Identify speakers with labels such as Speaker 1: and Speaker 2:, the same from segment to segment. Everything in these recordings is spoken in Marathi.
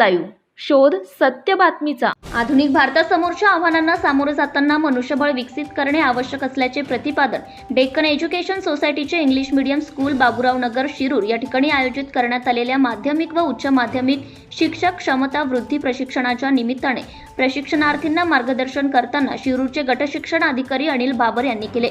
Speaker 1: लाईव्ह. शोध सत्य बातमीचा. आधुनिक भारतासमोरच्या आव्हानांना सामोरं जाताना मनुष्यबळ विकसित करणे आवश्यक असल्याचे प्रतिपादन डेक्कन एज्युकेशन सोसायटीचे English medium school Baburao Nagar Shirur या ठिकाणी आयोजित करण्यात आलेल्या माध्यमिक व उच्च माध्यमिक शिक्षक क्षमता वृद्धी प्रशिक्षणाच्या निमित्ताने प्रशिक्षणार्थींना मार्गदर्शन करताना शिरूरचे गटशिक्षण अधिकारी अनिल बाबर यांनी केले.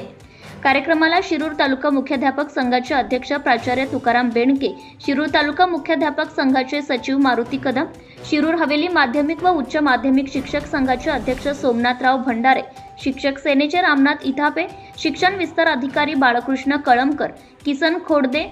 Speaker 1: कार्यक्रमाला शिरूर तालुका मुख्याध्यापक संघाचे अध्यक्ष प्राचार्य तुकाराम बेणके शिरूर तालुका मुख्याध्यापक संघाचे सचिव मारुती कदम शिरूर हवेली माध्यमिक व उच्च माध्यमिक शिक्षक संघाचे अध्यक्ष सोमनाथराव भंडारे शिक्षक सेनेचे रामनाथ इथापे शिक्षण विस्तार अधिकारी Balkrishna Kalamkar Kisan Khodde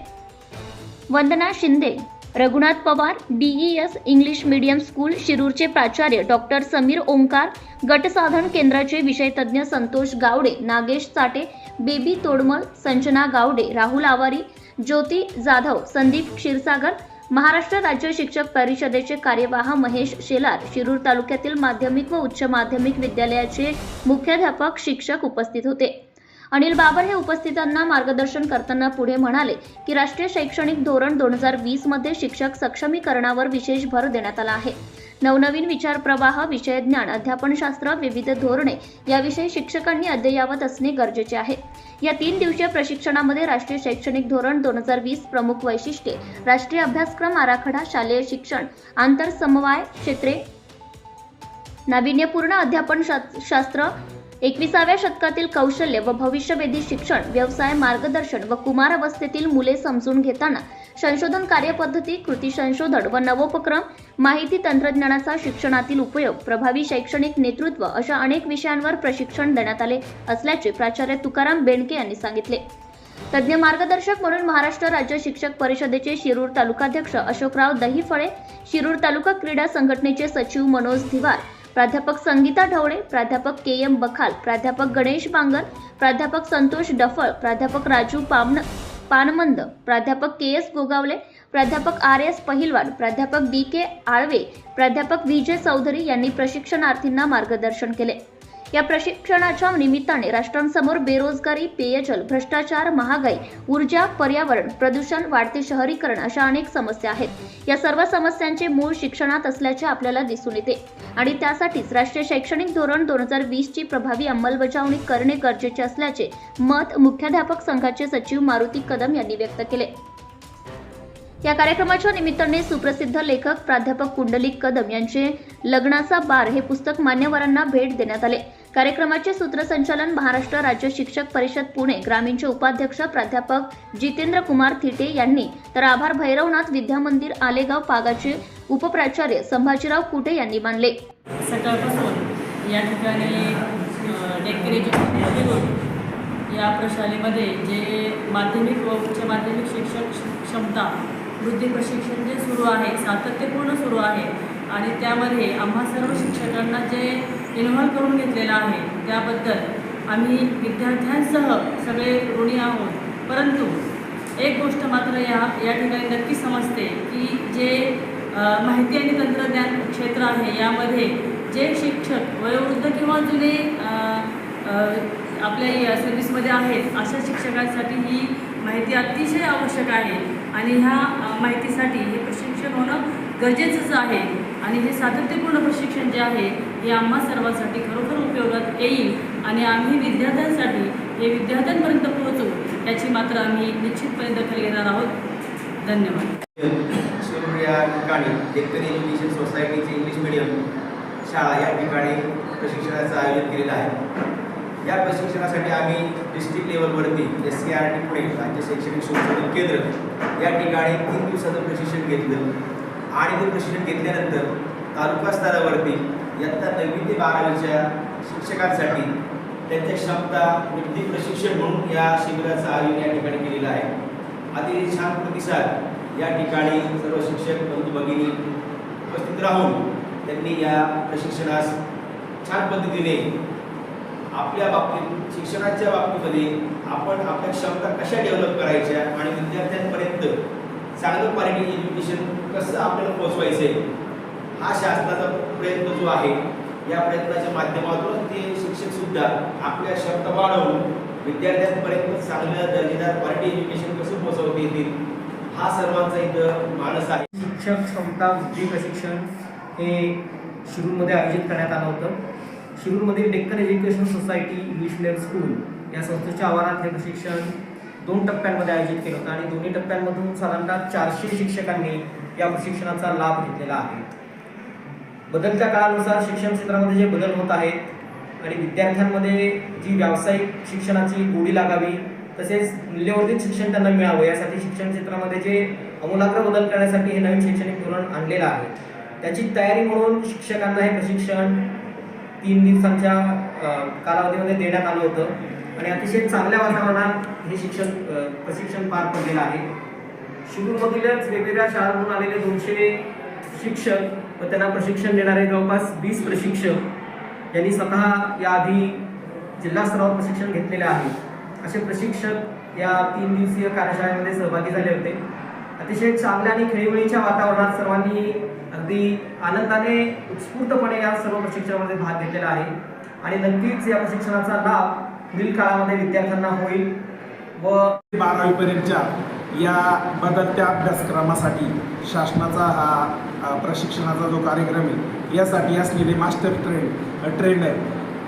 Speaker 1: Vandana Shinde Raghunath Pawar DES English medium school शिरूरचे प्राचार्य डॉक्टर समीर ओंकार गटसाधन केंद्राचे विषयतज्ञ संतोष गावडे नागेश चाटे बेबी तोडमल संजना गावडे राहुल आवारी ज्योती जाधव संदीप क्षीरसागर महाराष्ट्र राज्य शिक्षक परिषदेचे कार्यवाह महेश शेलार शिरूर तालुक्यातील माध्यमिक व उच्च माध्यमिक विद्यालयाचे मुख्याध्यापक शिक्षक उपस्थित होते. अनिल बाबर हे उपस्थितांना मार्गदर्शन करताना पुढे म्हणाले की राष्ट्रीय शैक्षणिक धोरण दोन हजार वीसमध्ये शिक्षक सक्षमीकरणावर विशेष भर देण्यात आला आहे. नवनवीन विचार प्रवाह विषय ज्ञान अध्यापनशास्त्र विविध धोरणे याविषयी शिक्षकांनी अद्ययावत असणे गरजेचे आहे. या तीन दिवसीय प्रशिक्षणामध्ये राष्ट्रीय शैक्षणिक धोरण दोन हजार वीस प्रमुख वैशिष्ट्ये राष्ट्रीय अभ्यासक्रम आराखडा शालेय शिक्षण आंतरसमवाय क्षेत्रे नाविन्यपूर्ण अध्यापन शास्त्र एकविसाव्या शतकातील कौशल्य व भविष्यवेधी शिक्षण व्यवसाय मार्गदर्शन व कुमारावस्थेतील मुले समजून घेताना संशोधन कार्यपद्धती कृती संशोधन व नवोपक्रम माहिती तंत्रज्ञानाचा शिक्षणातील उपयोग प्रभावी शैक्षणिक नेतृत्व अशा अनेक विषयांवर प्रशिक्षण देण्यात आले असल्याचे प्राचार्य तुकाराम बेंडके यांनी सांगितले. तज्ज्ञ मार्गदर्शक म्हणून महाराष्ट्र राज्य शिक्षक परिषदेचे शिरूर तालुकाध्यक्ष अशोकराव दहीफळे शिरूर तालुका क्रीडा संघटनेचे सचिव मनोज धिवार प्राध्यापक संगीता ढवळे प्राध्यापक के एम बखाल प्राध्यापक गणेश बांगर प्राध्यापक संतोष डफळ प्राध्यापक राजू पामन पानमंद प्राध्यापक के एस गोगावले प्राध्यापक आर एस पहिलवाड प्राध्यापक डी के आळवे प्राध्यापक विजय चौधरी यांनी प्रशिक्षणार्थींना मार्गदर्शन केले. या प्रशिक्षणाच्या निमित्ताने राष्ट्रांसमोर बेरोजगारी पेयजल भ्रष्टाचार महागाई ऊर्जा पर्यावरण प्रदूषण वाढते शहरीकरण अशा अनेक समस्या आहेत. या सर्व समस्यांचे मूळ शिक्षणात असल्याचे आपल्याला दिसून येते. आणि त्यासाठीच राष्ट्रीय शैक्षणिक धोरण दोन हजार वीसची प्रभावी अंमलबजावणी करणे गरजेचे असल्याचे मत मुख्याध्यापक संघाचे सचिव मारुती कदम यांनी व्यक्त केले. या कार्यक्रमाच्या निमित्ताने सुप्रसिद्ध लेखक प्राध्यापक कुंडलिक कदम यांचे लग्नाचा बार हे पुस्तक मान्यवरांना भेट देण्यात आले. कार्यक्रमाचे सूत्रसंचालन महाराष्ट्र राज्य शिक्षक परिषद पुणे ग्रामीणचे उपाध्यक्ष प्राध्यापक जितेंद्र कुमार थिटे यांनी. तर आभार भैरवनाथ विद्यामंदिर आलेगाव पागाचे उपप्राचार्य संभाजीराव कुटे यांनी मानले.
Speaker 2: सकाळपासून या ठिकाणी या प्रशालेमध्ये जे माध्यमिक व उच्च माध्यमिक शिक्षक क्षमता वृद्धी प्रशिक्षण जे सुरू आहे सातत्यपूर्ण सुरू आहे आणि त्यामध्ये आम्हा सर्व शिक्षकांना जे इन्व्हॉल्व करून घेतलेलं आहे. त्याबद्दल आम्ही विद्यार्थ्यांसह सगळे ऋणी आहोत. परंतु एक गोष्ट मात्र या या ठिकाणी नक्की समजते की जे माहिती आणि तंत्रज्ञान क्षेत्र आहे यामध्ये जे शिक्षक वयोवृद्ध किंवा जुने आपल्या या सर्व्हिसमध्ये आहेत अशा शिक्षकांसाठी ही माहिती अतिशय आवश्यक आहे. आणि ह्या माहितीसाठी हे प्रशिक्षण होणं गरजेचंच आहे. आणि हे सातत्यपूर्ण प्रशिक्षण जे आहे हे आम्हा सर्वांसाठी खरोखर उपयोगात येईल आणि आम्ही विद्यार्थ्यांसाठी हे विद्यार्थ्यांपर्यंत पोहोचू याची मात्र आम्ही निश्चितपणे दखल घेणार आहोत. धन्यवाद.
Speaker 3: शिरूर या ठिकाणी डेक्कन एज्युकेशन सोसायटीचे इंग्लिश मिडियम शाळा या ठिकाणी प्रशिक्षणाचं आयोजन केलेलं आहे. या प्रशिक्षणासाठी आम्ही डिस्ट्रिक्ट लेवलवरती S C R T Pune राज्य शैक्षणिक संशोधन केंद्र या ठिकाणी तीन दिवसाचं प्रशिक्षण घेतलं. आणि ते प्रशिक्षण घेतल्यानंतर तालुका स्तरावरती इयत्ता नववी ते बारावीच्या शिक्षकांसाठी त्यांच्या क्षमता वृद्धी प्रशिक्षण म्हणून या शिबिराचं आयोजन या ठिकाणी केलेलं आहे. अतिशय छान प्रतिसाद या ठिकाणी सर्व शिक्षक बंधू भगिनी उपस्थित राहून त्यांनी या प्रशिक्षणास छान पद्धतीने आपल्या बाबतीत शिक्षणाच्या बाबतीमध्ये आपण आपल्या क्षमता कशा डेव्हलप करायच्या आणि विद्यार्थ्यांपर्यंत चांगलं क्वालिटी एज्युकेशन कसं आपल्याला पोचवायचं आहे हा शासनाचा प्रयत्न जो आहे या प्रयत्नाच्या माध्यमातून ते शिक्षक सुद्धा आपल्या शब्द वाढवून विद्यार्थ्यांपर्यंत चांगलं दर्जेदार क्वालिटी एज्युकेशन कसं पोहोचवता येतील हा सर्वांचा इथं मानस आहे.
Speaker 4: शिक्षक क्षमता वृद्धी प्रशिक्षण हे शिरूरमध्ये आयोजित करण्यात आलं होतं. शिरूरमधील Deccan education society English medium school या संस्थेच्या आवारात हे प्रशिक्षण दोन टप्प्यांमध्ये आयोजित केलं होतं आणि दोन्ही टप्प्यांमधून साधारणतः चारशे शिक्षकांनी या प्रशिक्षणाचा लाभ घेतलेला आहे. बदलत्या काळानुसार शिक्षण क्षेत्रामध्ये जे बदल होत आहेत आणि विद्यार्थ्यांमध्ये जी व्यावसायिक शिक्षणाची गोडी लागावी तसेच मूल्यवर्धित शिक्षण त्यांना मिळावं यासाठी शिक्षण क्षेत्रामध्ये जे अमूलाग्र बदल करण्यासाठी हे नवीन शैक्षणिक धोरण आणलेलं आहे. त्याची तयारी म्हणून शिक्षकांना हे प्रशिक्षण तीन दिवसांच्या कालावधीमध्ये देण्यात आलं होतं. आणि अतिशय चांगल्या वातावरणात हे शिक्षण प्रशिक्षण पार पडलेलं आहे. शिरूरमधीलच वेगवेगळ्या शाळांमधून आलेले दोनशे शिक्षक व त्यांना प्रशिक्षण देणारे जवळपास वीस प्रशिक्षक यांनी स्वतः याआधी जिल्हा स्तरावर प्रशिक्षण घेतलेले आहे. असे प्रशिक्षक या तीन दिवसीय कार्यशाळेमध्ये सहभागी झाले होते. अतिशय चांगल्या आणि खेळीमेळीच्या वातावरणात सर्वांनी अगदी आनंदाने उत्स्फूर्तपणे या सर्व प्रशिक्षणामध्ये भाग घेतलेला आहे. आणि नक्कीच या प्रशिक्षणाचा लाभ पुढील काळामध्ये विद्यार्थ्यांना होईल व
Speaker 5: बारावीपर्यंतच्या या बदलत्या अभ्यासक्रमासाठी शासनाचा हा प्रशिक्षणाचा जो कार्यक्रम आहे यासाठी असलेले मास्टर ट्रेन ट्रेनर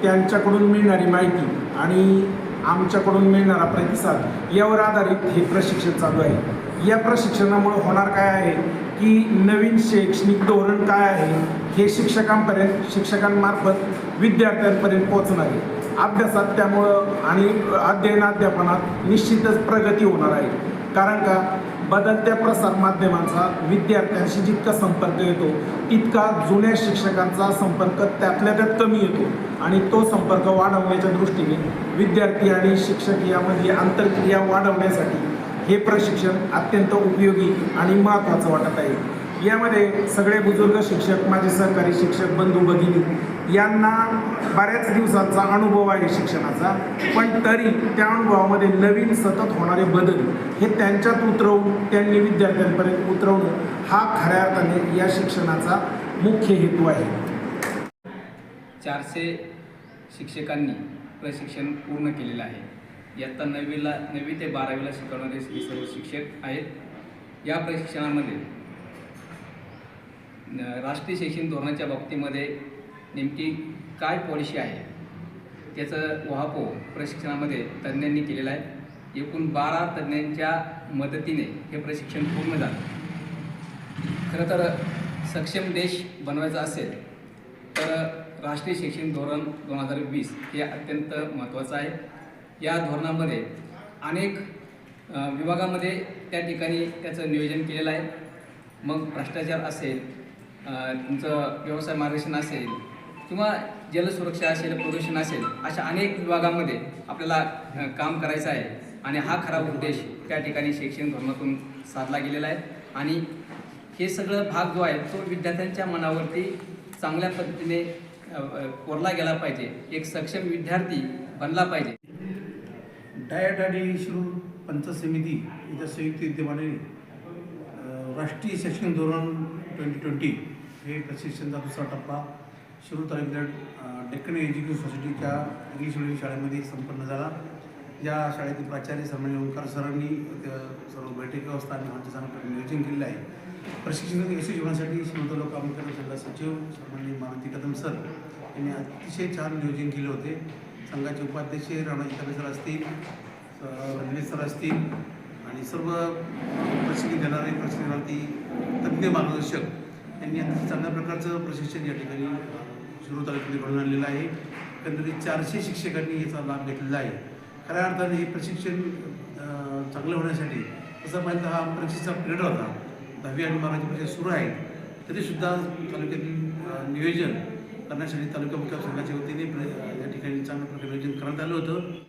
Speaker 5: त्यांच्याकडून मिळणारी माहिती आणि आमच्याकडून मिळणारा प्रतिसाद यावर आधारित हे प्रशिक्षण चालू आहे. या प्रशिक्षणामुळे होणार काय आहे की नवीन शैक्षणिक धोरण काय आहे हे शिक्षकांपर्यंत शिक्षकांमार्फत विद्यार्थ्यांपर्यंत पोहोचणार आहे. अभ्यासात त्यामुळं आणि अध्ययन अध्यापनात निश्चितच प्रगती होणार आहे. कारण का? बदलत्या प्रसार माध्यमांचा विद्यार्थ्यांशी जितका संपर्क येतो तितका जुन्या शिक्षकांचा संपर्क त्यातल्या त्यात कमी येतो. आणि तो संपर्क वाढवण्याच्या दृष्टीने विद्यार्थी आणि शिक्षक यामधली आंतरक्रिया वाढवण्यासाठी हे प्रशिक्षण अत्यंत उपयोगी आणि महत्त्वाचं वाटत आहे. यामध्ये सगळे बुजुर्ग शिक्षक माझे सहकारी शिक्षक बंधू भगिनी यांना बऱ्याच दिवसांचा अनुभव आहे शिक्षणाचा पण तरी त्या अनुभवामध्ये नवीन सतत होणारे बदल हे त्यांच्यात उतरवून त्यांनी विद्यार्थ्यांपर्यंत उतरवणं हा खऱ्या अर्थाने या शिक्षणाचा मुख्य हेतू आहे.
Speaker 6: चारशे शिक्षकांनी प्रशिक्षण पूर्ण केलेलं आहे. इयत्ता नववीला नववी ते बारावीला शिकवणारे हे सर्व शिक्षक आहेत. या प्रशिक्षणामध्ये राष्ट्रीय शैक्षणिक धोरणाच्या बाबतीमध्ये नेमकी काय पॉलिसी आहे? त्याचं वहापो प्रशिक्षणामध्ये तज्ज्ञांनी केलेलं आहे. एकूण बारा तज्ज्ञांच्या मदतीने हे प्रशिक्षण पूर्ण झालं. खरं तर सक्षम देश बनवायचा असेल तर राष्ट्रीय शैक्षणिक धोरण दोन हजार वीस हे अत्यंत महत्त्वाचं आहे. या धोरणामध्ये अनेक विभागामध्ये त्या ठिकाणी त्याचं नियोजन केलेलं आहे. मग भ्रष्टाचार असेल तुमचं व्यवसाय मार्गदर्शन असेल किंवा जलसुरक्षा असेल प्रदूषण असेल अशा अनेक विभागामध्ये आपल्याला काम करायचं आहे. आणि हा खरा उद्देश त्या ठिकाणी शैक्षणिक धोरणातून साधला गेलेला आहे. आणि हे सगळं भाग जो आहे तो विद्यार्थ्यांच्या मनावरती चांगल्या पद्धतीने कोरला गेला पाहिजे. एक सक्षम विद्यार्थी बनला पाहिजे.
Speaker 7: डायट आणि शिरूर पंचायत समिती याच्या संयुक्त विद्यमाने राष्ट्रीय शैक्षणिक धोरण ट्वेंटी ट्वेंटी. हे प्रशिक्षणाचा दुसरा टप्पा. शिरूर तालुक्यात डेक्कन एज्युकेशन सोसायटीच्या इंग्लिश मिडियम शाळेमध्ये संपन्न झाला. या शाळेतील प्राचार्य सन्मान्य ओंकार सरांनी त्या सर्व बैठक व्यवस्था आणि आमच्या चांगलं नियोजन केलेलं आहे. प्रशिक्षण यशस्वी होण्यासाठी शिरूर लोकांकडे जिल्हा सचिव सन्मान्य मारुती कदम सर यांनी अतिशय छान नियोजन केले होते. संघाचे उपाध्यक्ष राणाजी सर असतील अ, रणवीर सर असतील आणि सर्व प्रशिक्षण देणारे प्रशिक्षणार्थी तज्ज्ञ मार्गदर्शक यांनी अतिशय चांगल्या प्रकारचं प्रशिक्षण या ठिकाणी शिरो तालुक्यामध्ये घडून आणलेलं आहे. एकंदरीत चारशे शिक्षकांनी याचा लाभ घेतलेला आहे. खऱ्या अर्थाने हे प्रशिक्षण चांगलं होण्यासाठी तसं पाहिजे हा परीक्षेचा पिरियड होता दहावी आणि बाराची परीक्षा सुरू आहे. तरीसुद्धा तालुक्यातील नियोजन करण्यासाठी तालुका मुख्य संघाच्या वतीने या ठिकाणी चांगल्या प्रकारे नियोजन करण्यात आलं होतं.